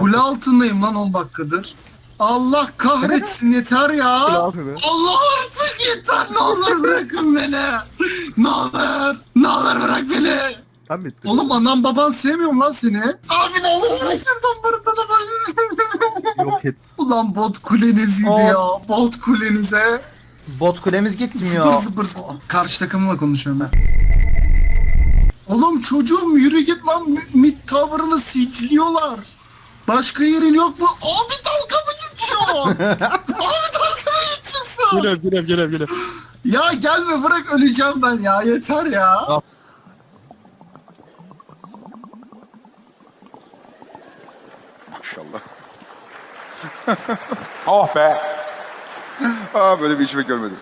Kule altındayım lan 10 dakikadır. Allah kahretsin yeter ya. Allah artık yeter ne olur bırakın beni. Ne olur. Ne olur bırak beni. Tam bitti. Oğlum anam baban sevmiyorum lan seni. Abi ne olur bırak şuradan barıtana bak. Yok et. Ulan bot kuleniziydi Oh. ya. Bot kulenize. Bot kulemiz gitmiyor. Zıpır zıpır. Karşı takımla konuşuyorum ben. Oğlum çocuğum yürü git lan Mi- mid tower'ını siciliyorlar. Başka yerin yok mu? Abi dalga mı geçiyor? Abi dalga mı geçiyorsun? Geliyorum geliyorum geliyorum geliyorum. Ya gelme bırak öleceğim ben ya yeter ya. Maşallah. oh be. Aa böyle bir işimi görmedim.